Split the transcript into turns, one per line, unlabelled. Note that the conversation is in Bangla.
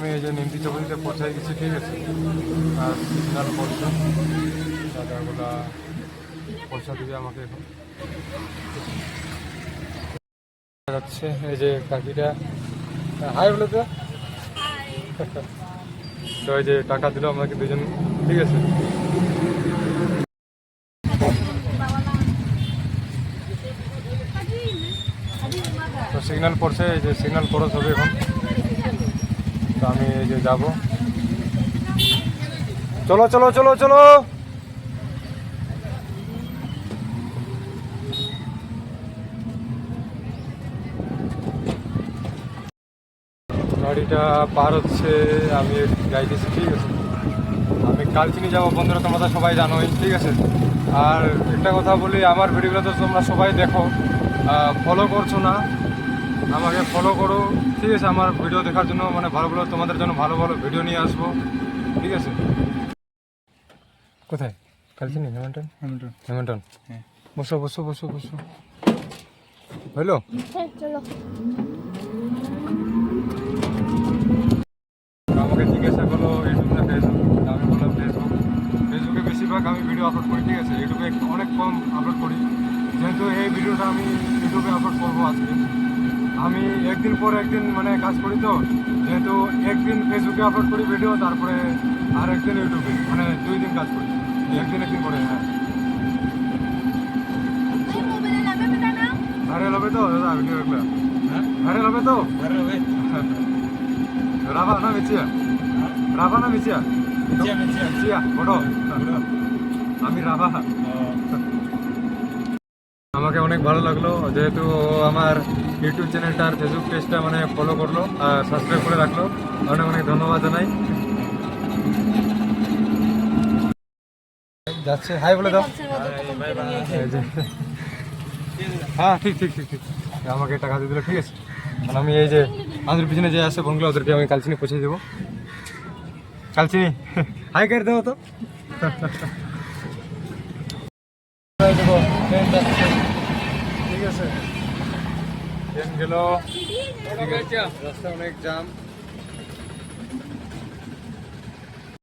আমি এই যে গেছি ঠিক আছে? আর সিগনাল পয়সা দিবে আমাকে যাচ্ছে, এই যে তো এই যে টাকা দিল আমাকে দুজন, ঠিক আছে? তো সিগন্যাল পড়ছে, এই যে সিগন্যাল ক্রস হবে এখন। তো আমি এই যে যাব। চলো চলো চলো চলো। গাড়িটা পার হচ্ছে, আমি গাইতেছি ঠিক আছে। আমি কালচিনি যাব, বন্ধুরা, তোমরা তো সবাই জানোই, ঠিক আছে। আর একটা কথা বলি, আমার ভিডিওগুলো তো তোমরা সবাই দেখো। ফলো করছ না? আমাকে ফলো করো। ঠিক আছে আমার ভিডিও দেখার জন্য মানে ভালো ভালো তোমাদের জন্য ভালো ভালো ভিডিও নিয়ে আসব। ঠিক আছে? কোথায়? কালচিনি হেমন্টন
হ্যামিল্টন
হেমন্টন
হ্যাঁ।
বসো বসো বসো বসো। হইল
হ্যাঁ চলো।
আমাকে জিজ্ঞাসা করল ইউটিউব না ফেসবুক আমি বললাম ফেসবুক ফেসবুকে বেশিরভাগ আমি ভিডিও আপলোড করি ঠিক আছে? ইউটিউবে অনেক কম আপলোড করি। যেহেতু এই ভিডিওটা আমি ইউটিউবে আপলোড করব আজকে। আমি একদিন পর একদিন মানে কাজ করি তো যেহেতু একদিন ফেসবুকে আপলোড করি ভিডিও তারপরে আর একদিন ইউটিউবে মানে দুই দিন কাজ করি। একদিন একদিন করে হ্যাঁ। ভাইরাল হবে তো দাদা ভিডিওগুলো
হ্যাঁ?
ভাইরাল হবে তো?
আরে
রাভা না মিচিয়া? রাভা না মিচিয়া?
মিচিয়া মিচিয়া।
মিচিয়া বড় আমি রাভা। আমাকে অনেক ভালো লাগল। যেহেতু আমার ইউটিউব চ্যানেলটা আর ফেসবুক পেজটা মানে ফলো করল আর সাবস্ক্রাইব করে রাখল। অনেক অনেক ধন্যবাদ জানাই। যাচ্ছে। হাই বলে দাও। হ্যাঁ ঠিক ঠিক ঠিক ঠিক। আমাকে টাকা দিয়ে দিল, ঠিক আছে। আর আমি এই যে আমাদের পিছনে যে আছে বোনগুলো ওদেরকে আমি কালচিনি পৌঁছে দেবো। কালচিনি হাই করে দেবো তো। ঠিক আছে ট্রেন গেল রাস্তা অনেক জাম